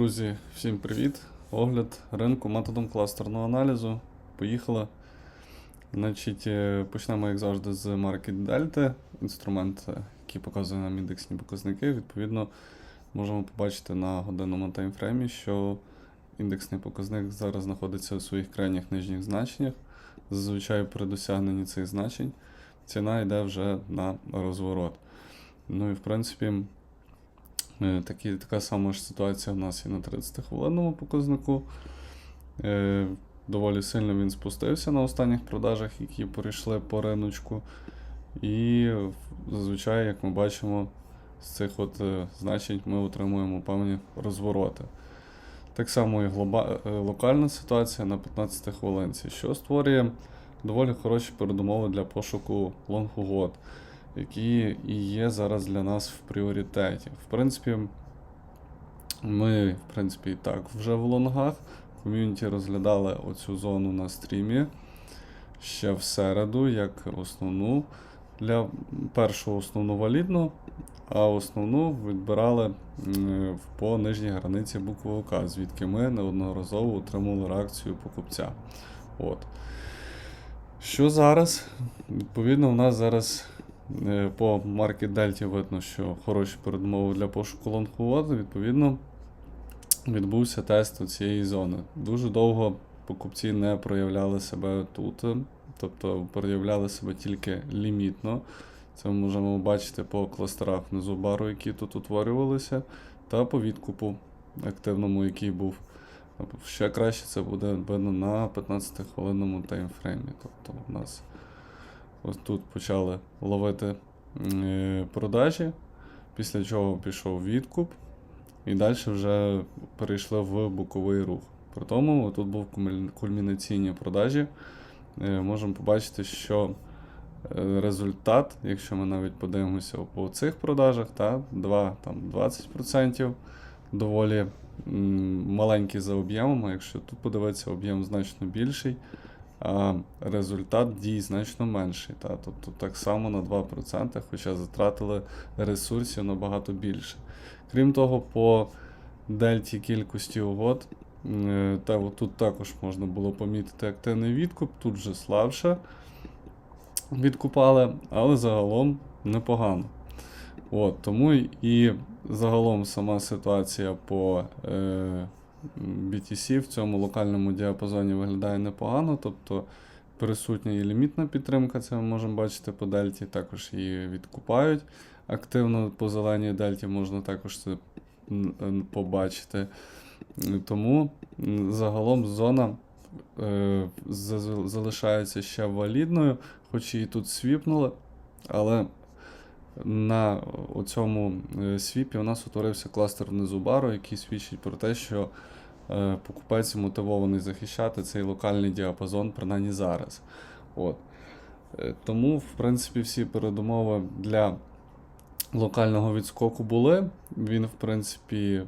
Друзі, всім привіт! Огляд ринку методом кластерного аналізу. Поїхали. Значить, е, почнемо, як завжди, з Market Delta, інструмент, е, який показує нам індексні показники. Відповідно, можемо побачити на годинному таймфреймі, що індексний показник зараз знаходиться у своїх крайніх нижніх значеннях. Зазвичай при досягненні цих значень ціна йде вже на розворот. Ну і в принципі. Е, Такі, така сама ж ситуація в нас і на 30-хвилинному показнику. Е, доволі сильно він спустився на останніх продажах, які перейшли по риночку. І зазвичай, як ми бачимо, з цих от е, значень ми отримуємо певні розвороти. Так само і глоба... е, локальна ситуація на 15 хвилинці, що створює доволі хороші передумови для пошуку лонгугод які і є зараз для нас в пріоритеті. В принципі, ми, в принципі, і так вже в лонгах. Ком'юніті розглядали оцю зону на стрімі ще в середу, як основну для першого основну валідну, а основну відбирали по нижній границі букви ОК, звідки ми неодноразово отримали реакцію покупця. От. Що зараз? Відповідно, у нас зараз По Market Delta видно, що хороші передумови для пошуку лонгугоду. Відповідно, відбувся тест цієї зони. Дуже довго покупці не проявляли себе тут, тобто проявляли себе тільки лімітно. Це ми можемо бачити по кластерах внизу бару, які тут утворювалися, та по відкупу активному, який був. Ще краще це буде видно на 15-хвилинному таймфреймі. Тобто у нас Ось тут почали ловити е, продажі, після чого пішов відкуп, і далі вже перейшли в боковий рух. При тому тут був кульмінаційні продажі. Е, можемо побачити, що е, результат, якщо ми навіть подивимося по цих продажах, та 2, там, 20% доволі маленький за об'ємом, а якщо тут подивитися, об'єм значно більший а результат дій значно менший. Та? Тобто так само на 2%, хоча затратили ресурсів набагато більше. Крім того, по дельті кількості угод, е, та, тут також можна було помітити активний відкуп, тут вже слабше відкупали, але загалом непогано. От, Тому і загалом сама ситуація по. Е, BTC в цьому локальному діапазоні виглядає непогано, тобто присутня і лімітна підтримка, це ми можемо бачити по дельті, також її відкупають. Активно по зеленій дельті можна також це побачити. Тому загалом зона е, залишається ще валідною, хоч її тут свіпнули, але на цьому е, свіпі у нас утворився кластер внизу бару, який свідчить про те, що е, покупець мотивований захищати цей локальний діапазон, принаймні зараз. От. Е, тому, в принципі, всі передумови для локального відскоку були. Він, в принципі,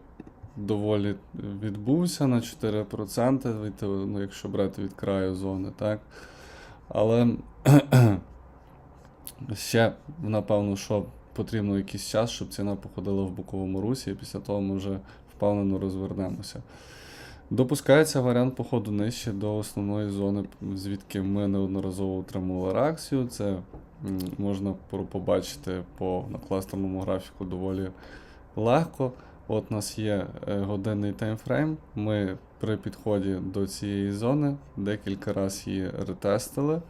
доволі відбувся на 4%, ну, якщо брати від краю зони. так. Але Ще, напевно, що потрібно якийсь час, щоб ціна походила в боковому русі, і після того ми вже впевнено розвернемося. Допускається варіант походу нижче до основної зони, звідки ми неодноразово отримували реакцію. Це можна побачити по на кластерному графіку доволі легко. От у нас є е, годинний таймфрейм. Ми при підході до цієї зони декілька разів її ретестили.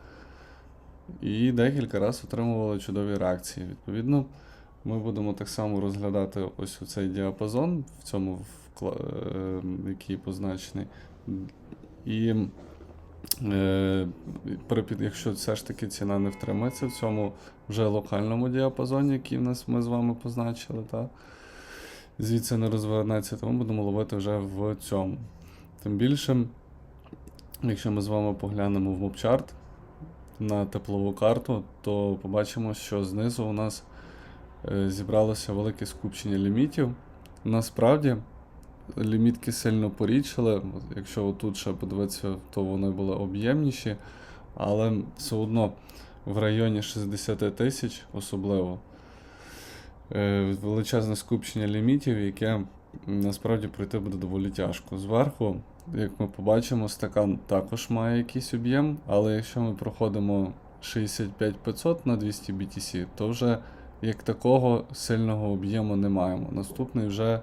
І декілька разів отримували чудові реакції. Відповідно, ми будемо так само розглядати ось у цей діапазон, в цьому вкла... Е, який позначений. І е, якщо все ж таки ціна не втримається в цьому вже локальному діапазоні, який в нас ми з вами позначили, та, звідси не розвернеться, тому будемо ловити вже в цьому. Тим більше, якщо ми з вами поглянемо в мопчарт, на теплову карту, то побачимо, що знизу у нас е, зібралося велике скупчення лімітів. Насправді лімітки сильно порічили. Якщо тут ще подивитися, то вони були об'ємніші, але все одно в районі 60 тисяч особливо. Е, величезне скупчення лімітів, яке насправді пройти буде доволі тяжко. Зверху, як ми побачимо, стакан також має якийсь об'єм, але якщо ми проходимо 65500 на 200 BTC, то вже як такого сильного об'єму не маємо. Наступний вже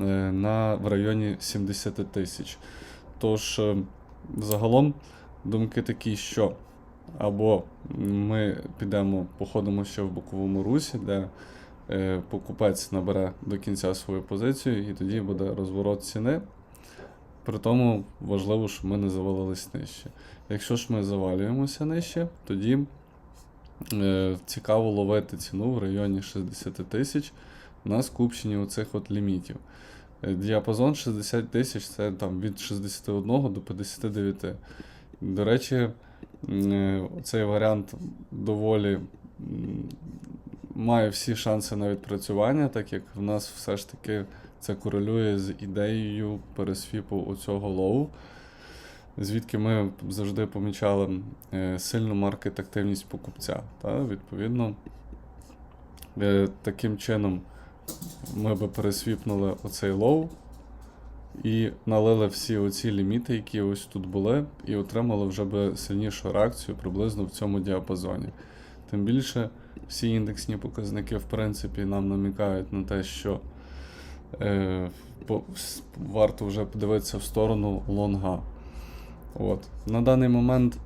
е, на, в районі 70 тисяч. Тож, е, загалом, думки такі, що або ми підемо, походимо ще в боковому русі, де е, покупець набере до кінця свою позицію, і тоді буде розворот ціни. При тому важливо, щоб ми не завалились нижче. Якщо ж ми завалюємося нижче, тоді е, цікаво ловити ціну в районі 60 тисяч на скупченні оцих от лімітів. Е, Діапазон 60 тисяч це там від 61 до 59. До речі, е, цей варіант доволі має всі шанси на відпрацювання, так як в нас все ж таки це корелює з ідеєю пересвіпу оцього лоу, звідки ми завжди помічали е, сильну маркет активність покупця. Та, відповідно, е, таким чином ми би пересвіпнули оцей лоу і налили всі оці ліміти, які ось тут були, і отримали вже би сильнішу реакцію приблизно в цьому діапазоні. Тим більше всі індексні показники, в принципі, нам намікають на те, що е, варто вже подивитися в сторону лонга. От. На даний момент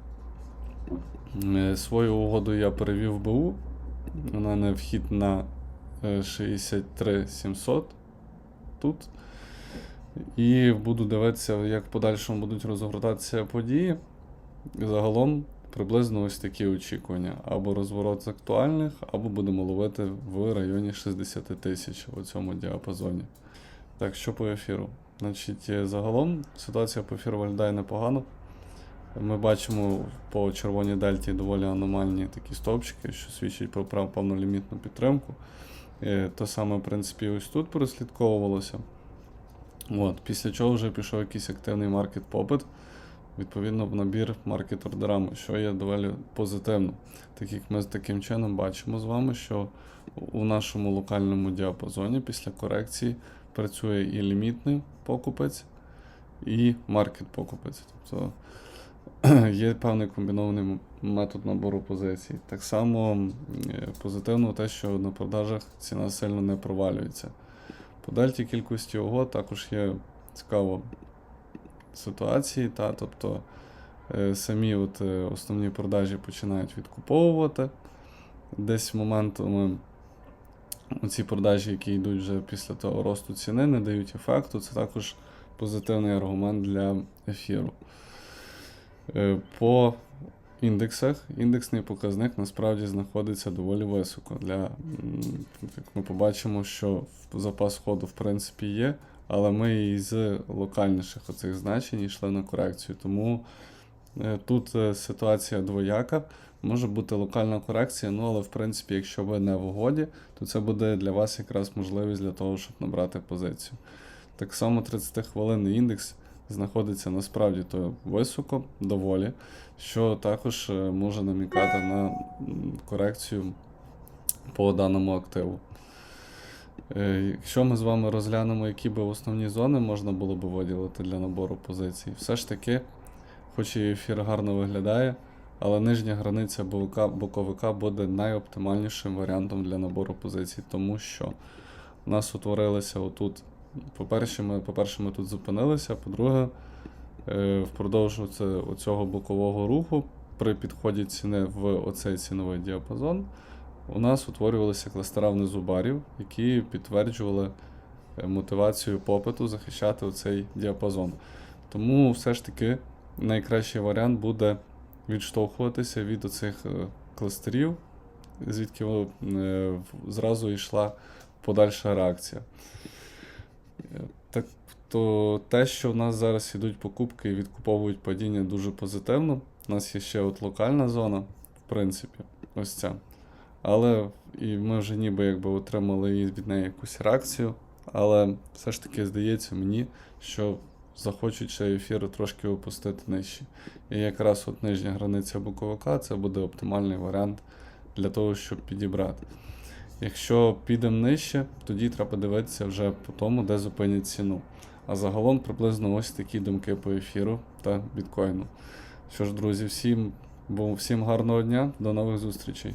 е, свою угоду я перевів в БУ. У мене вхід на е, 63 700 тут. І буду дивитися, як в подальшому будуть розгортатися події. Загалом приблизно ось такі очікування. Або розворот з актуальних, або будемо ловити в районі 60 тисяч у цьому діапазоні. Так, що по ефіру? Значить, е, загалом ситуація по ефіру виглядає непогано. Ми бачимо по червоній дельті доволі аномальні такі стовпчики, що свідчать про прав- повнолімітну підтримку. Е, То саме, в принципі, ось тут прослідковувалося. От, після чого вже пішов якийсь активний маркет-попит, відповідно, в набір маркет-ордерами, що є доволі позитивно. Так як ми таким чином бачимо з вами, що у нашому локальному діапазоні після корекції працює і лімітний покупець, і маркет-покупець. Тобто є певний комбінований метод набору позицій. Так само е, позитивно те, що на продажах ціна сильно не провалюється. По дельті кількості угод також є цікаво ситуації, та, тобто е, самі от, е, основні продажі починають відкуповувати. Десь моментами ці продажі, які йдуть вже після того росту ціни, не дають ефекту. Це також позитивний аргумент для ефіру. Е, По індексах індексний показник насправді знаходиться доволі високо. Для, як ми побачимо, що запас ходу в принципі є, але ми і з локальніших оцих значень йшли на корекцію. Тому е, тут е, ситуація двояка. Може бути локальна корекція, ну але в принципі, якщо ви не в угоді, то це буде для вас якраз можливість для того, щоб набрати позицію. Так само 30-хвилинний індекс знаходиться насправді то високо, доволі, що також е, може намікати на корекцію по даному активу. Е, Якщо ми з вами розглянемо, які би основні зони можна було би виділити для набору позицій, все ж таки, хоч і ефір гарно виглядає, але нижня границя боковика, буде найоптимальнішим варіантом для набору позицій, тому що у нас утворилися отут. По-перше, ми, по-перше, ми тут зупинилися. По-друге, е, впродовж оцього бокового руху при підході ціни в оцей ціновий діапазон у нас утворювалися кластера внизу барів, які підтверджували е, мотивацію попиту захищати оцей діапазон. Тому все ж таки найкращий варіант буде відштовхуватися від оцих е, кластерів, звідки е, зразу йшла подальша реакція. Так, то те, що в нас зараз ідуть покупки і відкуповують падіння дуже позитивно. У нас є ще от локальна зона, в принципі, ось ця. Але і ми вже ніби якби отримали від неї якусь реакцію. Але все ж таки здається мені, що захочуть ще ефіру трошки опустити нижче. І якраз от нижня границя боковика це буде оптимальний варіант для того, щоб підібрати. Якщо підемо нижче, тоді треба дивитися вже по тому, де зупинять ціну. А загалом приблизно ось такі думки по ефіру та біткоїну. Що ж, друзі, всім, всім гарного дня, до нових зустрічей.